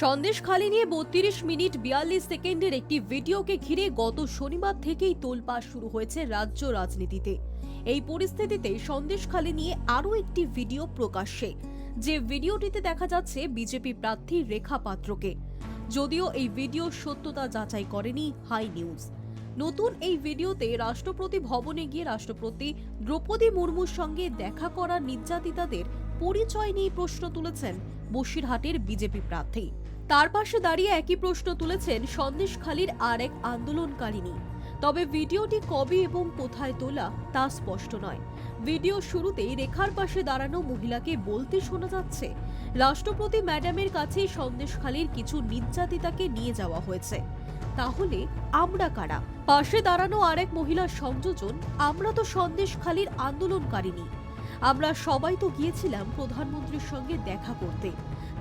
সন্দেশখালি নিয়ে বত্রিশ মিনিট বিয়াল্লিশ সেকেন্ডের একটি ভিডিওকে ঘিরে গত শনিবার থেকেই তোলপাড় শুরু হয়েছে রাজ্য রাজনীতিতে। এই পরিস্থিতিতে সন্দেশখালি নিয়ে আরও একটি ভিডিও প্রকাশ্যে, যে ভিডিওটিতে দেখা যাচ্ছে বিজেপি প্রার্থী রেখা পাত্রকে। যদিও এই ভিডিও সত্যতা যাচাই করেনি হাই নিউজ। নতুন এই ভিডিওতে রাষ্ট্রপতি ভবনে গিয়ে রাষ্ট্রপতি দ্রৌপদী মুর্মুর সঙ্গে দেখা করা নির্যাতিতাদের পরিচয় নিয়ে প্রশ্ন তুলেছেন বসিরহাটের বিজেপি প্রার্থী। তার পাশে দাঁড়িয়ে একই প্রশ্ন তুলেছেন সন্দেশখালীর আর এক আন্দোলনকারিনী তবে ভিডিওটি কবে এবং কোথায় তোলা তা স্পষ্ট নয়। ভিডিও শুরুতেই রেখার পাশে দাঁড়ানো মহিলাকে বলতে শোনা যাচ্ছে, রাষ্ট্রপতি ম্যাডামের কাছে সন্দেশখালীর কিছু নির্যাতিতাকে নিয়ে যাওয়া হয়েছে। তাহলে আমরা কারা? পাশে দাঁড়ানো আরেক মহিলার সংযোজন, আমরা তো সন্দেশখালীর আন্দোলনকারিনী আমরা সবাই তো গিয়েছিলাম প্রধানমন্ত্রীর সঙ্গে দেখা করতে।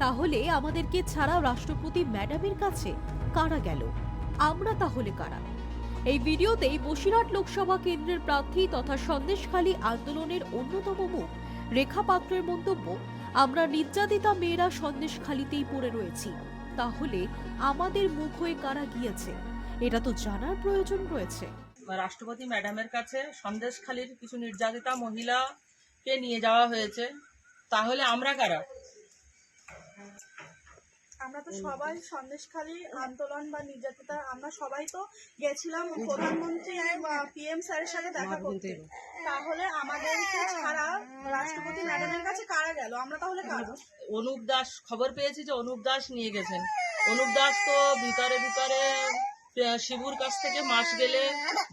তাহলে আমাদেরকে ছাড়া রাষ্ট্রপতি ম্যাডামের কাছে কারা গেল? আমরা তাহলে কারা? এই ভিডিওতেই বসিরহাট লোকসভা কেন্দ্রের প্রার্থী তথা সন্দেশখালী আন্দোলনের অন্যতম মুখ রেখা পাত্রের মন্তব্য, আমরা নির্যাতিতা মেয়েরা সন্দেশখালীতেই পড়ে রয়েছি। তাহলে আমাদের মুখ হয়ে কারা গিয়েছে? এটা তো জানার প্রয়োজন রয়েছে। রাষ্ট্রপতি ম্যাডামের কাছে সন্দেশখালীর কিছু নির্যাতিতা মহিলাকে নিয়ে যাওয়া হয়েছে। তাহলে আমরা কারা? আমরা তো সবাই সন্দেশখালী আন্দোলন বা নির্যাতিতা আমরা সবাই তো গেছিলাম প্রধানমন্ত্রী পিএম স্যারের সাথে দেখা করতে। তাহলে আমাদেরকে ছাড়া রাষ্ট্রপতি ম্যাডামের কাছে কারা গেল? আমরা তাহলে কারা? অনুপ দাস খবর পেয়েছি যে অনুপ দাস নিয়ে গেছেন। অনুপ দাস তো ভিতরে ভিতরে শিবুর কাছ থেকে মাস গেলে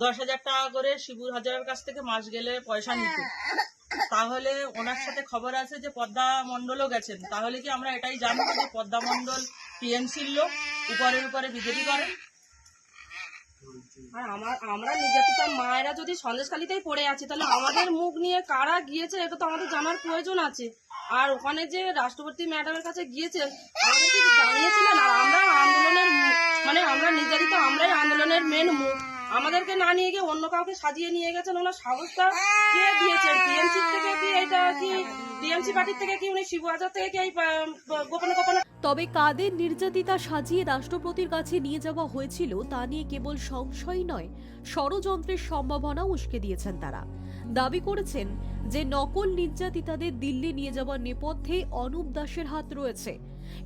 দশ হাজার টাকা করে শিবুর হাজারের কাছ থেকে মাস গেলে পয়সা নিত। তাহলে ওনার সাথে খবর আছে যে পদ্মা মণ্ডলও গেছেন। তাহলে কি আমরা এটাই জানব যে পদ্মা মণ্ডল টিএমসির লোক উপরের উপরে বিজেপি করে? আর আমার আমরা নির্যাতিতা মায়েরা যদি সন্দেশখালিতেই পড়ে আছি তাহলে আমাদের মুখ নিয়ে কারা গিয়েছে এটা তো আমাদের জানার প্রয়োজন আছে। আর ওখানে যে রাষ্ট্রপতি ম্যাডামের কাছে গিয়েছেন আমাদেরকে জানিয়েছিলেন? আর আমরা আন্দোলনের মানে আমরা নির্যাতিত আমরাই আন্দোলনের মেন মুখ। আমাদেরকে না নিয়ে গিয়ে অন্য কাউকে সাজিয়ে নিয়ে গেছেন, ওনার সাহসটা কে দিয়েছেন? টিএমসি থেকে কি এটা কি? টিএমসি পার্টির থেকে কি উনি শিবু থেকে কি গোপনে গোপনে? তবে কাদের নির্যাতিতা সাজিয়ে রাষ্ট্রপতির কাছে নিয়ে যাওয়া হয়েছিল তা নিয়ে কেবল সংশয় নয়, ষড়যন্ত্রের সম্ভাবনা উস্কে দিয়েছেন তারা। দাবি করেছেন যে নকল নির্যাতিতাদের দিল্লি নিয়ে যাওয়ার নেপথ্যে অনুপ দাসের হাত রয়েছে।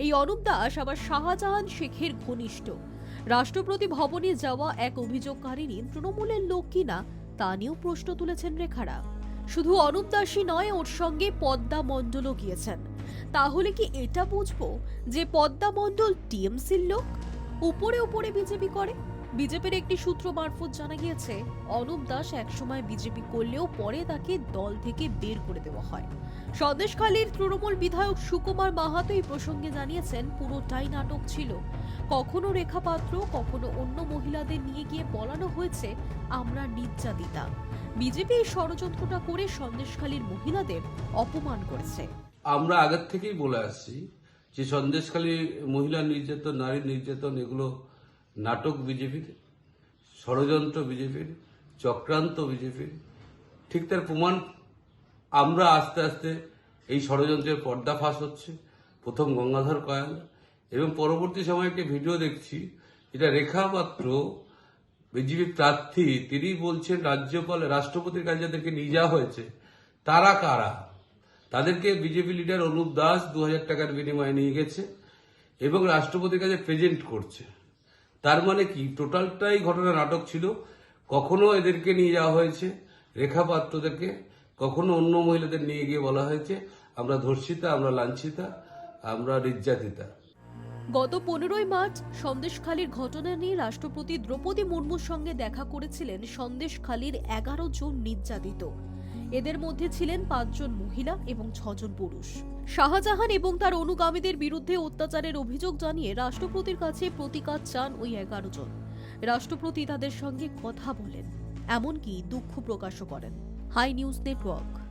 এই অনুপ দাস আবার শাহজাহান শেখের ঘনিষ্ঠ। রাষ্ট্রপতি ভবনে যাওয়া এক অভিযোগকারিনী তৃণমূলের লোক কিনা তা নিয়েও প্রশ্ন তুলেছেন রেখারা। শুধু অনুপ দাসী নয়, ওর সঙ্গে পদ্মা মণ্ডলও গিয়েছেন। তাহলে কি এটা বুঝব যে পদ্মা মণ্ডল টিএমসির লোক? উপরে উপরে বিজেপি করে? বিজেপির একটি সূত্র মারফত জানা গিয়েছে, অনুপ দাস একসময় বিজেপি করলেও পরে তাকে দল থেকে বের করে দেওয়া হয়। সন্দেশখালীর তৃণমূল বিধায়ক সুকুমার মাহাতো এই প্রসঙ্গে জানিয়েছেন পুরোটাই নাটক ছিল। কখনো রেখা পাত্র, কখনো অন্য মহিলাদের নিয়ে গিয়ে বলানো হয়েছে, আমরা নির্যাতিতা। বিজেপি এই ষড়যন্ত্রটা করে সন্দেশখালীর মহিলাদের অপমান করেছে। আমরা আগের থেকেই বলে আসছি যে সন্দেশখালী মহিলা নির্যাতন, নারী নির্যাতন, এগুলো নাটক বিজেপির, ষড়যন্ত্র বিজেপির, চক্রান্ত বিজেপির, ঠিক তার প্রমাণ আমরা আস্তে আস্তে এই ষড়যন্ত্রের পর্দাফাশ হচ্ছে, প্রথম গঙ্গাধর কয়াল। এবং পরবর্তী সময়ে একটি ভিডিও দেখছি, যেটা রেখা পাত্র বিজেপি প্রার্থী, তিনি বলছেন, রাজ্যপাল, রাষ্ট্রপতির কাছে যাদেরকে নিয়ে যাওয়া হয়েছে, তারা কারা? তাদেরকে বিজেপি লিডার অনুপ দাস দু হাজার টাকার বিনিময়ে নিয়ে গেছে এবং রাষ্ট্রপতির কাছে প্রেজেন্ট করছে। তার মানে কি? টোটালটাই ঘটনা নাটক ছিল। কখনো এদেরকে নিয়ে যাওয়া হয়েছে, রেখা পাত্রদেরকে। কখনো অন্য মহিলাদের নিয়ে গিয়ে বলা হয়েছে, আমরা ধর্ষিতা, আমরা লাঞ্ছিতা, আমরা নির্যাতিতা। গত পনেরোই মার্চ সন্দেশখালীর ঘটনা নিয়ে রাষ্ট্রপতি দ্রৌপদী মুর্মুর সঙ্গে দেখা করেছিলেন সন্দেশখালীর এগারো জন নির্যাতিত। এদের মধ্যে ছিলেন পাঁচজন মহিলা এবং ছজন পুরুষ। শাহজাহান এবং তার অনুগামীদের বিরুদ্ধে অত্যাচারের অভিযোগ জানিয়ে রাষ্ট্রপতির কাছে প্রতিকার চান ওই এগারো জন। রাষ্ট্রপতি তাদের সঙ্গে কথা বলেন, এমনকি দুঃখ প্রকাশও করেন। Hi news network.